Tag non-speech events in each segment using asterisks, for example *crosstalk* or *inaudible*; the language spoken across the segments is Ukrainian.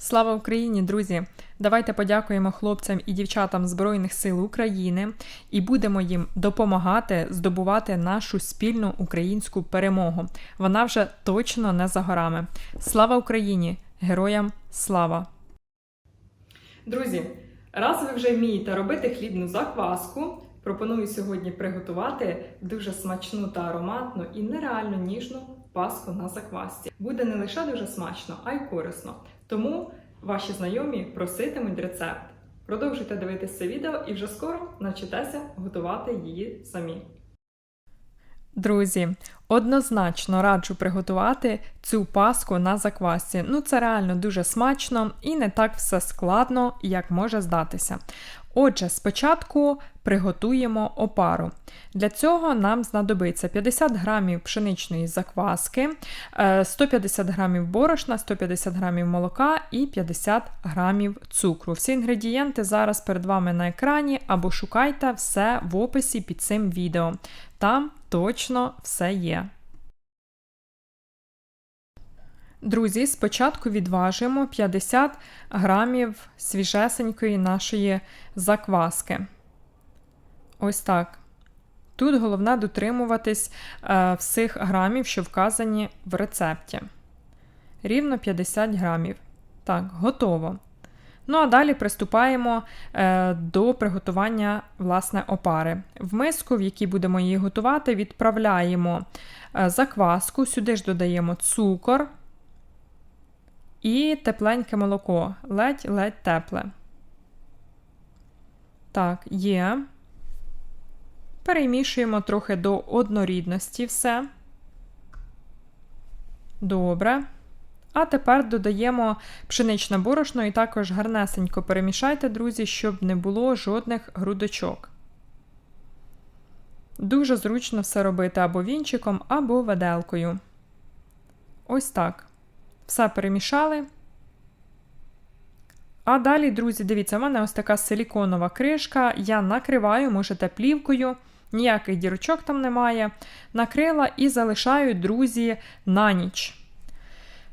Слава Україні, друзі! Давайте подякуємо хлопцям і дівчатам Збройних сил України і будемо їм допомагати здобувати нашу спільну українську перемогу. Вона вже точно не за горами. Слава Україні! Героям слава! Друзі, раз ви вже вмієте робити хлібну закваску, пропоную сьогодні приготувати дуже смачну та ароматну і нереально ніжну паску на заквасці. Буде не лише дуже смачно, а й корисно. Тому ваші знайомі проситимуть рецепт. Продовжуйте дивитися це відео і вже скоро навчитеся готувати її самі. Друзі, однозначно раджу приготувати цю паску на заквасці. Ну, це реально дуже смачно і не так все складно, як може здатися. Отже, спочатку приготуємо опару. Для цього нам знадобиться 50 грамів пшеничної закваски, 150 е, грамів борошна, 150 грамів молока і 50 грамів цукру. Всі інгредієнти зараз перед вами на екрані, або шукайте все в описі під цим відео. Там точно все є. Друзі, спочатку відважуємо 50 грамів свіжесенької нашої закваски. Ось так. Тут головне дотримуватись е, всіх грамів, що вказані в рецепті. Рівно 50 грамів. Так, готово. Ну, а далі приступаємо е, до приготування власне, опари. В миску, в якій будемо її готувати, відправляємо е, закваску, сюди ж додаємо цукор, і тепленьке молоко, ледь-ледь тепле. Так, є. Перемішуємо трохи до однорідності все. Добре. А тепер додаємо пшеничне борошно і також гарнесенько перемішайте, друзі, щоб не було жодних грудочок. Дуже зручно все робити або вінчиком, або веделкою. Ось так. Все перемішали. А далі, друзі, дивіться, в мене ось така силіконова кришка. Я накриваю, можете плівкою, ніяких дірочок там немає. Накрила і залишаю, друзі, на ніч.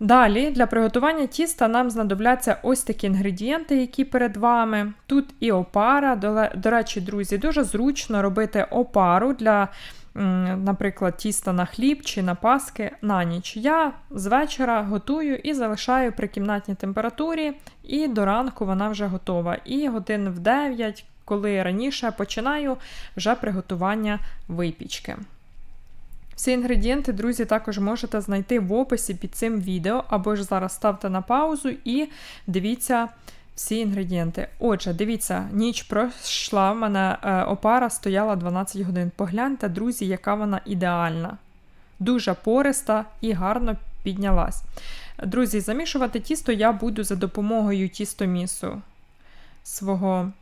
Далі, для приготування тіста нам знадобляться ось такі інгредієнти, які перед вами. Тут і опара. До речі, друзі, дуже зручно робити опару для наприклад, тіста на хліб чи на паски на ніч. Я з вечора готую і залишаю при кімнатній температурі, і до ранку вона вже готова. І годин в 9, коли раніше починаю вже приготування випічки. Всі інгредієнти, друзі, також можете знайти в описі під цим відео, або ж зараз ставте на паузу і дивіться всі інгредієнти. Отже, дивіться, ніч пройшла, в мене е, опара стояла 12 годин. Погляньте, друзі, яка вона ідеальна. Дуже пориста і гарно піднялась. Друзі, замішувати тісто я буду за допомогою тістомісу свого,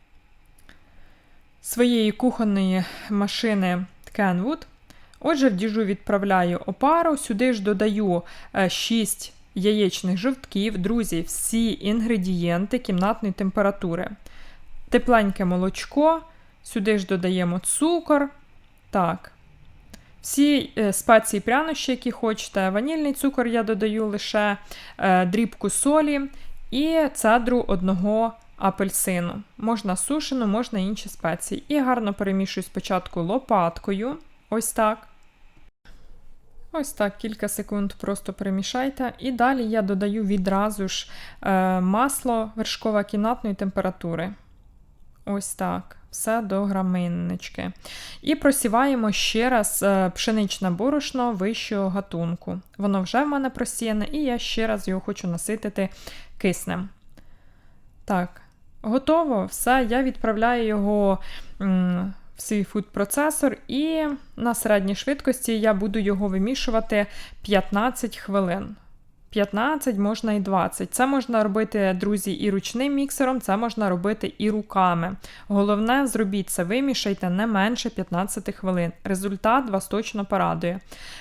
своєї кухонної машини Kenwood. Отже, в діжу відправляю опару, сюди ж додаю 6 е, яєчних жовтків, друзі, всі інгредієнти кімнатної температури. Тепленьке молочко, сюди ж додаємо цукор. Так. Всі е, спеції прянощі, які хочете. Ванільний цукор я додаю лише е, дрібку солі і цедру одного апельсину. Можна сушену, можна інші спеції. І гарно перемішую спочатку лопаткою. Ось так. Ось так, кілька секунд просто перемішайте. І далі я додаю відразу ж е, масло вершкове кімнатної температури. Ось так. Все до граминнички. І просіваємо ще раз е, пшеничне борошно вищого гатунку. Воно вже в мене просіяне, і я ще раз його хочу наситити киснем. Так, готово. Все, я відправляю його в свій фуд-процесор, і на середній швидкості я буду його вимішувати 15 хвилин. 15 можна і 20. Це можна робити, друзі, і ручним міксером, це можна робити і руками. Головне, зробіть це, вимішайте не менше 15 хвилин. Результат вас точно порадує.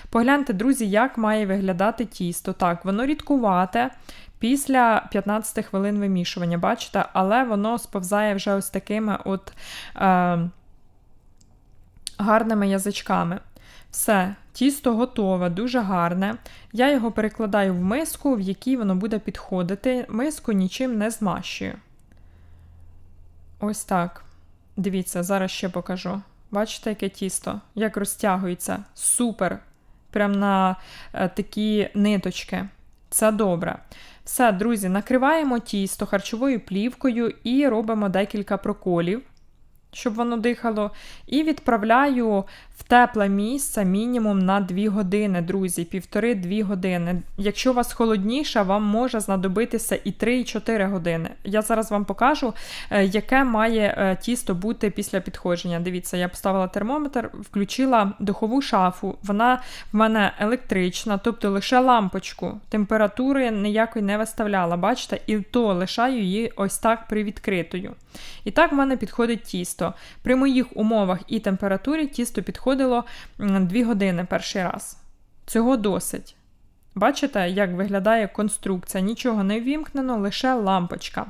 Погляньте, друзі, як має виглядати тісто. Так, воно рідкувате. Після 15 хвилин вимішування, бачите, але воно сповзає вже ось такими от. Е, гарними язичками. Все, Тісто готове, дуже гарне. Я його перекладаю в миску, в якій воно буде підходити. Миску нічим не змащую. Ось так. Дивіться, зараз ще покажу. Бачите, яке тісто? Як розтягується. Супер! Прям на е, такі ниточки. Це добре. Все, друзі, накриваємо тісто харчовою плівкою і робимо декілька проколів, щоб воно дихало. І відправляю в тепле місце мінімум на 2 години, друзі, півтори-дві години. Якщо у вас холодніше, вам може знадобитися і 3-4 години. Я зараз вам покажу, е, яке має е, тісто бути після підходження. Дивіться, я поставила термометр, включила духову шафу. Вона в мене електрична, тобто лише лампочку. Температури ніякої не виставляла. Бачите, і то лишаю її ось так привідкритою. І так в мене підходить тісто. При моїх умовах і температурі тісто підходило 2 години перший раз. Цього досить. Бачите, як виглядає конструкція? Нічого не ввімкнено, лише лампочка.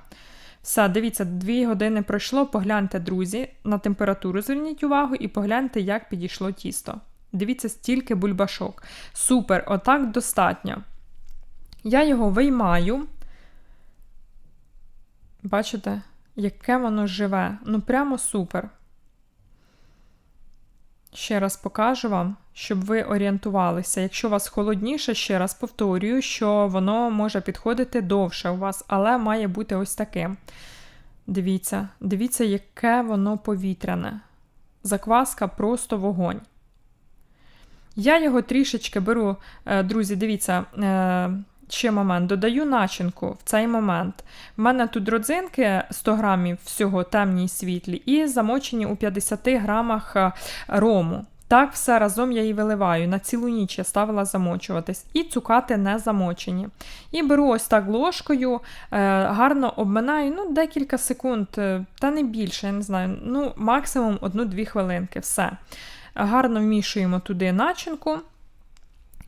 Все, дивіться, 2 години пройшло. Погляньте, друзі, на температуру зверніть увагу і погляньте, як підійшло тісто. Дивіться, стільки бульбашок. Супер, отак достатньо. Я його виймаю. Бачите? Яке воно живе. Ну, прямо супер. Ще раз покажу вам, щоб ви орієнтувалися. Якщо у вас холодніше, ще раз повторюю, що воно може підходити довше у вас, але має бути ось таким. Дивіться, дивіться, яке воно повітряне. Закваска просто вогонь. Я його трішечки беру, е, друзі, дивіться. Ще момент, додаю начинку в цей момент. У мене тут родзинки 100 грамів всього темні і світлі, і замочені у 50 грамах е, рому. Так, все разом я її виливаю. На цілу ніч я ставила замочуватись. І цукати не замочені. І беру ось так ложкою, е, гарно обминаю ну, декілька секунд, е, та не більше, я не знаю, ну, максимум 1-2 хвилинки. Все. Гарно вмішуємо туди начинку.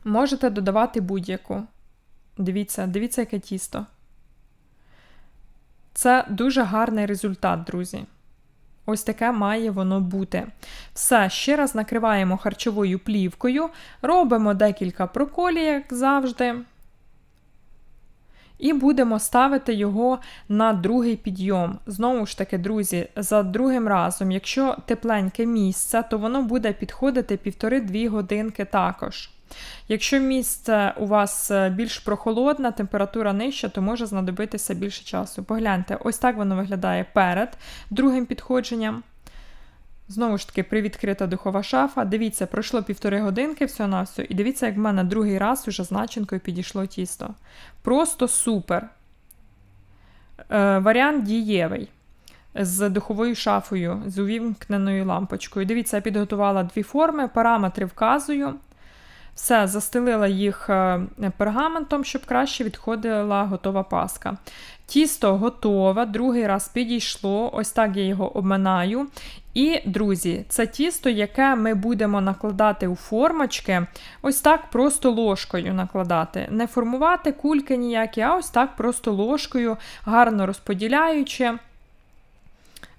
Можете додавати будь-яку. Дивіться, дивіться, яке тісто. Це дуже гарний результат, друзі. Ось таке має воно бути. Все, ще раз накриваємо харчовою плівкою, робимо декілька проколів, як завжди. І будемо ставити його на другий підйом. Знову ж таки, друзі, за другим разом, якщо тепленьке місце, то воно буде підходити півтори-дві годинки також. Якщо місце у вас е, більш прохолодна, температура нижча, то може знадобитися більше часу. Погляньте, ось так воно виглядає перед другим підходженням. Знову ж таки, привідкрита духова шафа. Дивіться, пройшло півтори годинки всього на все, і дивіться, як в мене другий раз уже з начинкою підійшло тісто. Просто супер. Е, Варіант дієвий. З духовою шафою, з увімкненою лампочкою. Дивіться, я підготувала дві форми, параметри вказую. Все, застелила їх е, пергаментом, щоб краще відходила готова паска. Тісто готове, другий раз підійшло, ось так я його обминаю. І, друзі, це тісто, яке ми будемо накладати у формочки, ось так просто ложкою накладати. Не формувати кульки ніякі, а ось так просто ложкою, гарно розподіляючи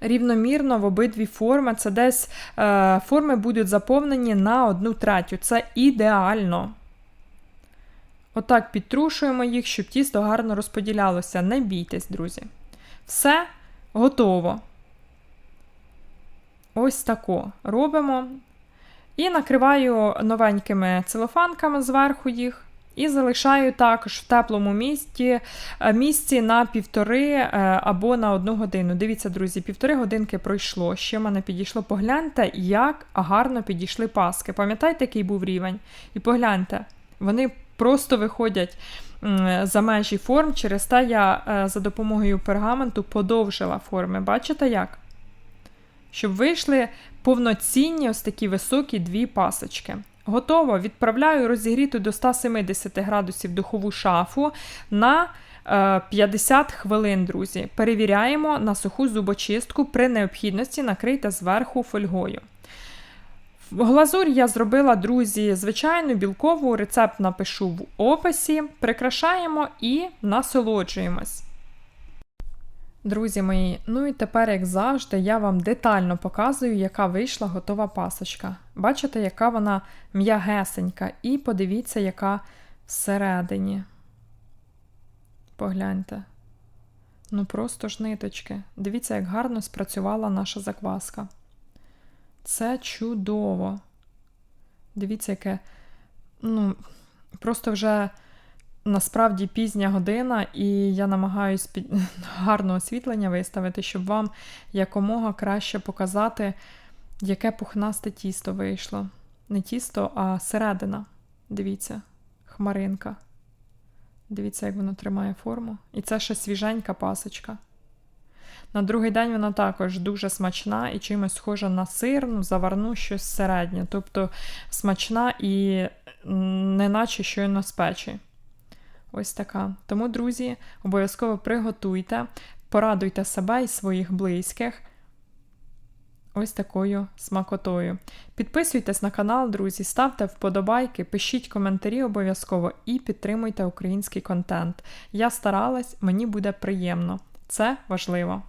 рівномірно в обидві форми. Це десь е, форми будуть заповнені на одну третю. Це ідеально. Отак підтрушуємо їх, щоб тісто гарно розподілялося. Не бійтесь, друзі. Все готово. Ось тако робимо. І накриваю новенькими целофанками зверху їх. І залишаю також в теплому місці е, місці на півтори е, або на одну годину. Дивіться, друзі, півтори годинки пройшло. Ще в мене підійшло. Погляньте, як гарно підійшли паски. Пам'ятаєте, який був рівень? І погляньте, вони просто виходять за межі форм. Через те я е, за допомогою пергаменту подовжила форми. Бачите як? Щоб вийшли повноцінні ось такі високі дві пасочки. Готово. Відправляю розігріту до 170 градусів духову шафу на 50 е, хвилин, друзі. Перевіряємо на суху зубочистку. При необхідності накрийте зверху фольгою. Глазурь я зробила, друзі, звичайну білкову рецепт напишу в описі. Прикрашаємо і насолоджуємось. Друзі мої, ну і тепер, як завжди, я вам детально показую, яка вийшла готова пасочка. Бачите, яка вона м'ягесенька, і подивіться, яка всередині. Погляньте. Ну, просто ж ниточки. Дивіться, як гарно спрацювала наша закваска. Це чудово. Дивіться, яке. Ну, просто вже насправді пізня година, і я намагаюсь під... *laughs* гарне освітлення виставити, щоб вам якомога краще показати, яке пухнасте тісто вийшло. Не тісто, а середина. Дивіться, хмаринка. Дивіться, як воно тримає форму. І це ще свіженька пасочка. На другий день вона також дуже смачна і чимось схожа на сирну, заварну щось середнє. Тобто смачна і неначе щойно з печі. Ось така. Тому, друзі, обов'язково приготуйте, порадуйте себе і своїх близьких. Ось такою смакотою. Підписуйтесь на канал, друзі, ставте вподобайки, пишіть коментарі обов'язково і підтримуйте український контент. Я старалась, мені буде приємно. Це важливо.